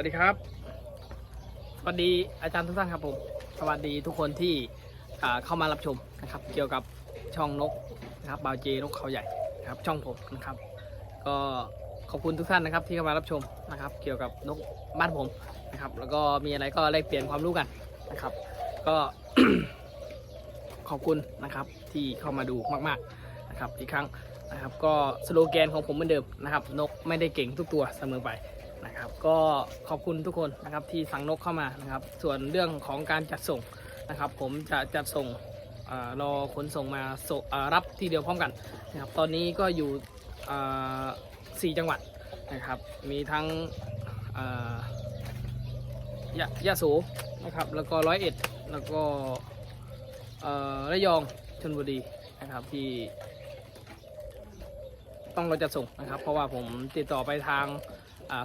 วัสดีครับ สวัสดีอาจารย์ทุกท่านครับผม สวัสดีทุกคนที่เข้ามารับชมนะครับ เกี่ยวกับช่องนกนะครับบาวเจนกเขาใหญ่ครับช่องผมนะครับ ก็ขอบคุณทุกท่านนะครับที่เข้ามารับชมนะครับ เกี่ยวกับนกบ้านผมนะครับ แล้วก็มีอะไรก็แลกเปลี่ยนความรู้กันนะครับ ก็ขอบคุณนะครับที่เข้ามาดูมากๆนะครับอีกครั้งนะครับ ก็สโลแกนของผมเหมือนเดิมนะครับ นกไม่ได้เก่งทุกตัวเสมอไป นะครับ ก็ขอบคุณทุกคนนะครับที่สั่งนกเข้ามานะครับ ส่วนเรื่องของการจัดส่งนะครับ ผมจะจัดส่งเออรอขนส่งมารับทีเดียวพร้อมกันนะครับ ตอนนี้ก็อยู่สี่จังหวัดนะครับ มีทั้งยะยะโสนะครับ แล้วก็ร้อยเอ็ด แล้วก็ระยองชลบุรีนะครับที่ ต้องเราจะส่งนะครับ เพราะว่าผมติดต่อไปทาง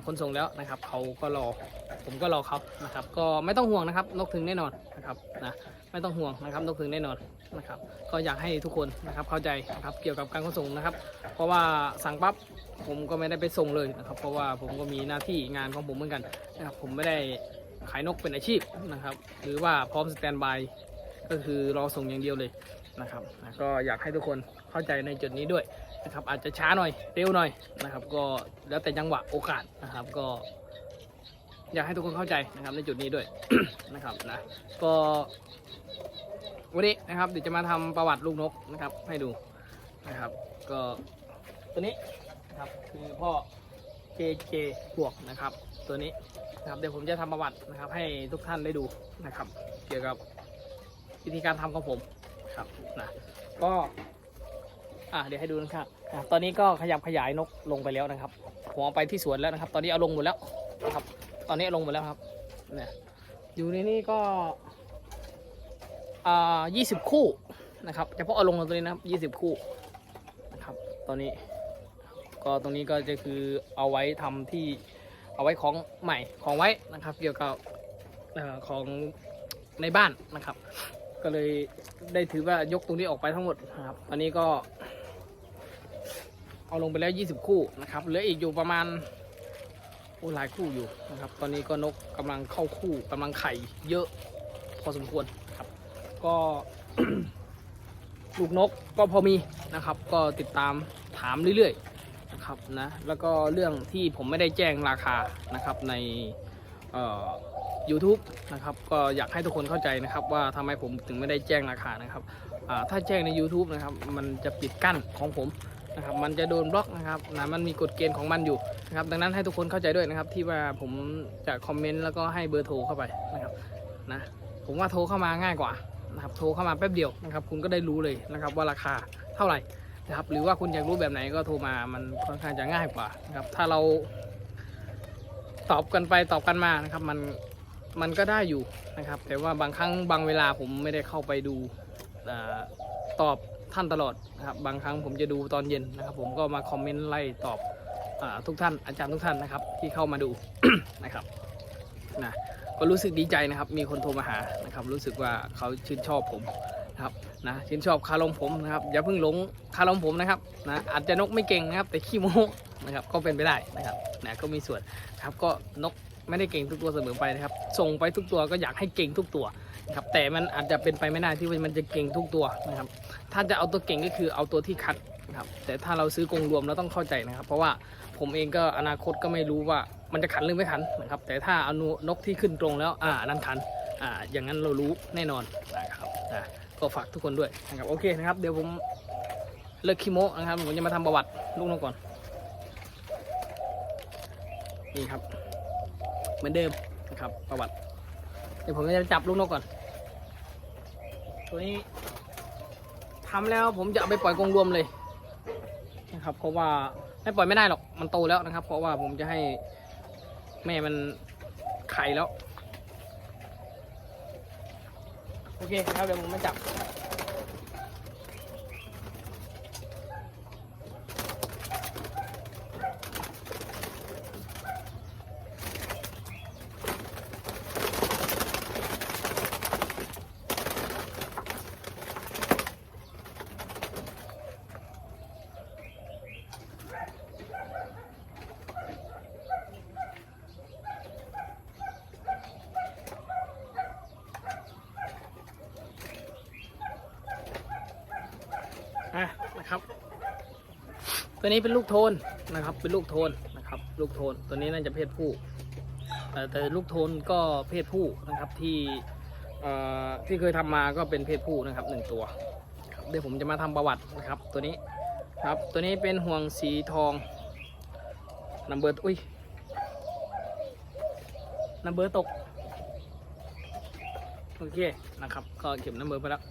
คนส่งแล้วนะครับเขาก็รอผมก็รอเขานะครับ ก็ไม่ต้องห่วงนะครับ นกถึงแน่นอนนะครับนะไม่ต้องห่วงนะครับ นกถึงแน่นอนนะครับ ก็อยากให้ทุกคนนะครับเข้าใจนะครับเกี่ยวกับการขนส่งนะครับ เพราะว่าสั่งปั๊บผมก็ไม่ได้ไปส่งเลยนะครับ เพราะว่าผมก็มีหน้าที่งานของผมเหมือนกันนะครับผมไม่ได้ขายนกเป็นอาชีพนะครับ หรือว่าพร้อมสแตนบายก็คือรอส่งอย่างเดียวเลย นะครับก็อยากให้ทุกคนเข้าใจในจุดนี้ด้วยนะครับอาจจะช้าหน่อยเร็วหน่อยนะครับ ก็แล้วแต่จังหวะโอกาสนะครับก็ อยากให้ทุกคนเข้าใจนะครับในจุดนี้ด้วยนะครับนะก็วันนี้นะครับเดี๋ยวจะมาทำประวัติลูกนกนะครับ ให้ดูนะครับ ก็ตัวนี้นะครับคือพ่อ JJ บวกนะครับ ตัวนี้นะครับเดี๋ยวผมจะทำประวัตินะครับ ให้ทุกท่านได้ดูนะครับ เกี่ยวกับวิธีการทำของผม ครับนะก็อะเดี๋ยวให้ดูนะครับอะตอนนี้ก็ขยับขยายนกลงไปแล้วนะครับผมเอาไปที่สวนแล้วนะครับ ตอนนี้เอาลงหมดแล้วนะครับ ตอนนี้เอาลงหมดแล้วครับเนี่ยอยู่ในนี้ก็อ่ายี่สิบคู่นะครับเฉพาะเอาลงตัวนี้นะครับยี่สิบคู่นะครับตอนนี้ก็ตรงนี้ก็จะคือเอาไว้ทำที่เอาไว้ของใหม่ของไว้นะครับ เกี่ยวกับของในบ้านนะครับ ก็เลยได้ถือว่ายกตรงนี้ออกไปทั้งหมดนะครับตอนนี้ก็ เอาลงไปแล้ว 20 คู่นะครับเหลืออีกอยู่ประมาณโอ้หลายคู่อยู่นะครับ ตอนนี้ก็นกกำลังเข้าคู่กำลังไข่เยอะพอสมควรครับ ก็ลูกนกก็พอมีนะครับ ก็ติดตามถามเรื่อยๆนะครับนะแล้วก็เรื่องที่ผมไม่ได้แจ้งราคานะครับในเอ่อ YouTube นะครับก็อยากให้ทุกคนเข้าใจนะครับว่าทำไมผมถึงไม่ได้แจ้งราคานะครับถ้าแจ้งใน YouTube นะครับมันจะปิดกั้นของผมนะครับมันจะโดนบล็อกนะครับนะมันมีกฎเกณฑ์ของมันอยู่นะครับดังนั้นให้ทุกคนเข้าใจด้วยนะครับที่ว่าผมจะคอมเมนต์แล้วก็ให้เบอร์โทรเข้าไปนะครับนะผมว่าโทรเข้ามาง่ายกว่านะครับโทรเข้ามาแป๊บเดียวนะครับคุณก็ได้รู้เลยนะครับว่าราคาเท่าไหร่นะครับหรือว่าคุณอยากรู้แบบไหนก็โทรมามันค่อนข้างจะง่ายกว่านะครับถ้าเราตอบกันไปตอบกันมานะครับมัน มันก็ได้อยู่นะครับ แต่ว่าบางครั้งบางเวลาผมไม่ได้เข้าไปดูอตอบท่านตลอดนะครับ บางครั้งผมจะดูตอนเย็นนะครับ ผมก็มาคอมเมนต์ไล่ตอบอทุกท่านอาจารย์ทุกท่านนะครับ ที่เข้ามาดูนะครับนะก็รู้สึกดีใจนะครับ มีคนโทรมาหานะครับ รู้สึกว่าเขาชื่นชอบผมนะครับนะชื่นชอบคารมผมนะครับอย่าเพิ่งหลงคารมผมนะครับนะอาจจะนกไม่เก่งนะครับ แต่ขี้โม้นะครับก็เป็นไปได้นะครับนะก็มีส่วนครับก็นก ไม่ได้เก่งทุกตัวเสมอไปนะครับ ส่งไปทุกตัวก็อยากให้เก่งทุกตัวนะครับแต่มันอาจจะเป็นไปไม่ได้ที่มันจะเก่งทุกตัวนะครับ ถ้าจะเอาตัวเก่งก็คือเอาตัวที่คัดนะครับแต่ถ้าเราซื้อกงรวมเราต้องเข้าใจนะครับ เพราะว่าผมเองก็อนาคตก็ไม่รู้ว่ามันจะขันหรือไม่ขันนะครับ แต่ถ้าเอานกที่ขึ้นตรงแล้วอ่านั้นขันอ่าอย่างนั้นเรารู้แน่นอนนะครับนะก็ฝากทุกคนด้วยนะครับโอเคนะครับ เดี๋ยวผมเลิกคิโมนะครับผมจะมาทำประวัติลูกนกก่อนนี่ครับ เหมือนเดิมนะครับ ประวัติ เดี๋ยวผมจะจับลูกนกก่อน ตัวนี้ทำแล้วผมจะเอาไปปล่อยกรงรวมเลยนะครับเพราะว่าไม่ปล่อยไม่ได้หรอกมันโตแล้วนะครับ เพราะว่าผมจะให้แม่มันไข่แล้ว โอเคครับเดี๋ยวผมมาจับ ตัวนี้เป็นลูกโทนนะครับ เป็นลูกโทนนะครับ ลูกโทนตัวนี้น่าจะเพศผู้แต่ลูกโทนก็เพศผู้นะครับที่ที่เคยทำมาก็เป็นเพศผู้นะครับหนึ่งตัวเดี๋ยวผมจะมาทำประวัตินะครับ ตัวนี้ครับตัวนี้เป็นห่วงสีทองนัมเบอร์อุ้ยนัมเบอร์ตกโอเคนะครับ ก็เก็บนัมเบอร์ไปแล้ว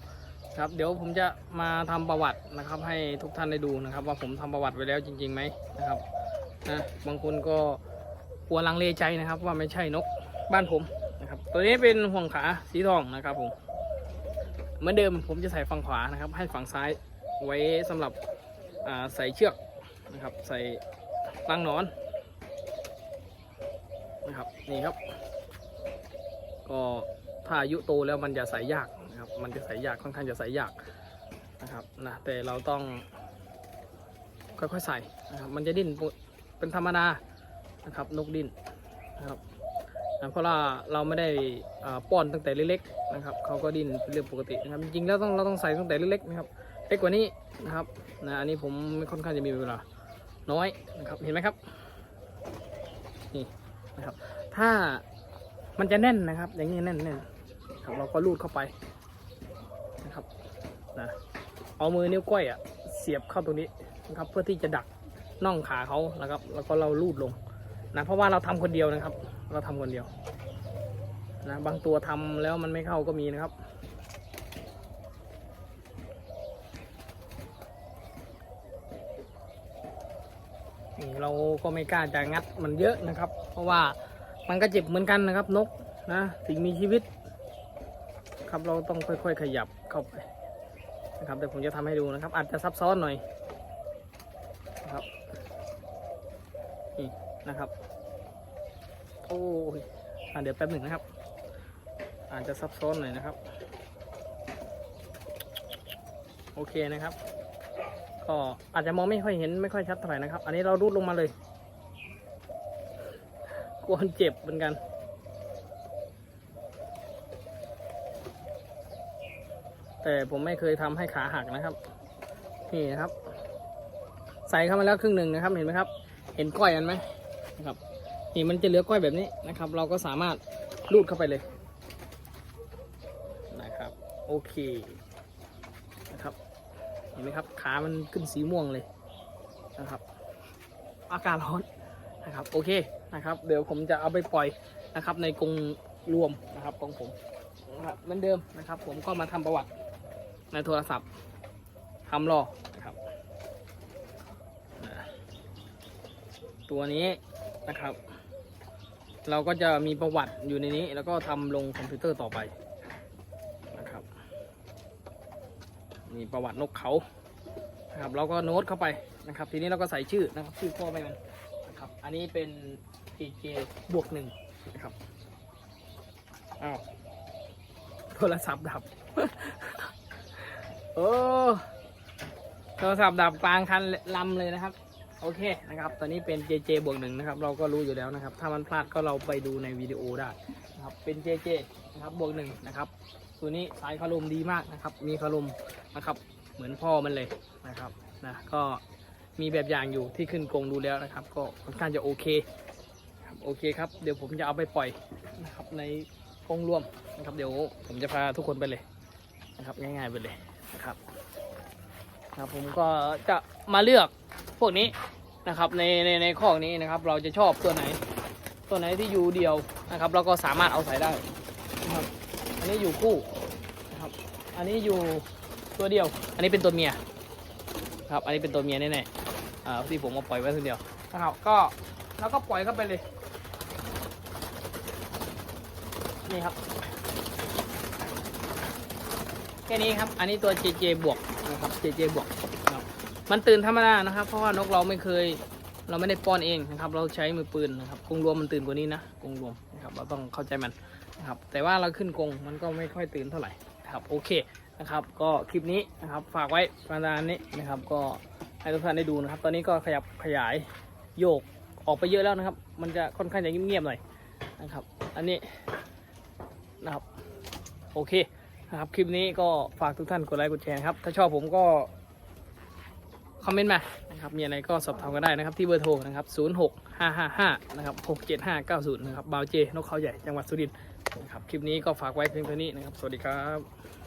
ครับ เดี๋ยวผมจะมาทำประวัตินะครับ ให้ทุกท่านได้ดูนะครับ ว่าผมทำประวัติไว้แล้วจริงๆไหมนะครับนะบางคนก็กลัวลังเลใจนะครับ ว่าไม่ใช่นกบ้านผมนะครับ ตัวนี้เป็นห่วงขาสีทองนะครับผมเหมือนเดิมผมจะใส่ฝั่งขวานะครับ ให้ฝั่งซ้ายไว้สำหรับอ่าใส่เชือกนะครับ ใส่รังนอนนะครับนี่ครับ ก็ถ้าอายุโตแล้วมันจะใส่ยาก มันจะใส่ยากค่อนข้างจะใส่ยากนะครับนะแต่เราต้องค่อยๆใส่นะครับมันจะดิ้นเป็นธรรมดานะครับนกดิ้นนะครับนะเพราะว่าเราไม่ได้ป้อนตั้งแต่เล็กๆนะครับเขาก็ดิ้นเป็นเรื่องปกตินะครับจริงๆแล้วต้องเราต้องใส่ตั้งแต่เล็กๆนะครับเล็กกว่านี้นะครับนะอันนี้ผมไม่ค่อนข้างจะมีเวลาน้อยนะครับเห็นไหมครับนี่นะครับถ้ามันจะแน่นนะครับ อย่างนี้แน่นแน่นครับเราก็ลูดเข้าไป นะเอามือนิ้วก้อยอะเสียบเข้าตรงนี้นะครับเพื่อที่จะดักน่องขาเขานะครับ แล้วก็เราลูดลงนะเพราะว่าเราทำคนเดียวนะครับ เราทำคนเดียวนะบางตัวทำแล้วมันไม่เข้าก็มีนะครับ เราก็ไม่กล้าจะงัดมันเยอะนะครับ เพราะว่ามันก็เจ็บเหมือนกันนะครับนกนะสิ่งมีชีวิต ครับเราต้องค่อยๆขยับเข้าไป นะครับแต่ผมจะทำให้ดูนะครับ อาจจะซับซ้อนหน่อยนะครับนี่นะครับโอ้ยอะเดี๋ยวแป๊บหนึ่งนะครับ อาจจะซับซ้อนหน่อยนะครับ โอเคนะครับ ก็อาจจะมองไม่ค่อยเห็นไม่ค่อยชัดเท่าไหร่นะครับ อันนี้เรารูดลงมาเลยกวนเจ็บเหมือนกัน แต่ผมไม่เคยทำให้ขาหักนะครับนี่นะครับ ใส่เข้ามาแล้วครึ่งหนึ่งนะครับเห็นไหมครับ เห็นก้อยมันไหมนะครับนี่มันจะเหลือก้อยแบบนี้นะครับ เราก็สามารถรูดเข้าไปเลยนะครับ โอเคนะครับเห็นไหมครับขามันขึ้นสีม่วงเลยนะครับ อากาศร้อนนะครับโอเคนะครับ เดี๋ยวผมจะเอาไปปล่อยนะครับในกรงรวมนะครับของผมนะครับเหมือนเดิมนะครับ ผมก็มาทำประวัติ ในโทรศัพท์ทำรอนะครับ ตัวนี้นะครับ เราก็จะมีประวัติอยู่ในนี้ แล้วก็ทำลงคอมพิวเตอร์ต่อไปนะครับ มีประวัตินกเขานะครับเราก็โน้ตเข้าไปนะครับ ทีนี้เราก็ใส่ชื่อนะครับชื่อพ่อแม่มันนะครับ อันนี้เป็น PJ บวกหนึ่งนะครับอ้าวโทรศัพท์ดับ โอ้โทรศัพท์ดับกลางคันลำเลยนะครับ โอเคนะครับ ตอนนี้เป็น JJ บวกหนึ่งนะครับ เราก็รู้อยู่แล้วนะครับ ถ้ามันพลาดก็เราไปดูในวิดีโอได้นะครับ เป็น JJ นะครับบวกหนึ่งนะครับ ตัวนี้สายคารุมดีมากนะครับ มีคารุมนะครับ เหมือนพ่อมันเลยนะครับนะก็มีแบบอย่างอยู่ที่ขึ้นกรงดูแล้วนะครับ ก็ค่อนข้างจะโอเคครับโอเคครับ เดี๋ยวผมจะเอาไปปล่อยนะครับในกรงรวมนะครับ เดี๋ยวผมจะพาทุกคนไปเลยนะครับ ง่ายๆไปเลย นะครับครับผมก็จะมาเลือกพวกนี้นะครับในในในข้อนี้นะครับ เราจะชอบตัวไหน ตัวไหนที่อยู่เดียวนะครับ เราก็สามารถเอาใส่ได้นะครับ อันนี้อยู่คู่นะครับ อันนี้อยู่ตัวเดียว อันนี้เป็นตัวเมียครับ อันนี้เป็นตัวเมียแน่ๆอ่าที่ผมมาปล่อยไว้ตัวเดียวนะครับก็แล้วก็ปล่อยเข้าไปเลยนี่ครับ แค่นี้ครับ อันนี้ตัว JJ บวกนะครับ JJ บวกครับมันตื่นธรรมดานะครับ เพราะว่านกเราไม่เคย เราไม่ได้ป้อนเองนะครับ เราใช้มือปืนนะครับกรงรวมมันตื่นกว่านี้นะกรงรวมนะครับเราต้องเข้าใจมันนะครับ แต่ว่าเราขึ้นกรงมันก็ไม่ค่อยตื่นเท่าไหร่ครับโอเคนะครับก็คลิปนี้นะครับฝากไว้ประมาณนี้นะครับ ก็ให้ทุกท่านได้ดูนะครับ ตอนนี้ก็ขยับขยายโยกออกไปเยอะแล้วนะครับ มันจะค่อนข้างจะเงียบๆหน่อยนะครับ อันนี้นะครับโอเค นะครับ คลิปนี้ก็ฝากทุกท่านกดไลค์กดแชร์ครับ ถ้าชอบผมก็คอมเมนต์มานะครับ มีอะไรก็สอบถามกันได้นะครับ ที่เบอร์โทรนะครับ 06 555 นะครับ 67590 นะครับ บาวเจ นกเขาใหญ่ จังหวัดสุรินทร์นะครับ คลิปนี้ก็ฝากไว้เพียงเท่านี้นะครับ สวัสดีครับ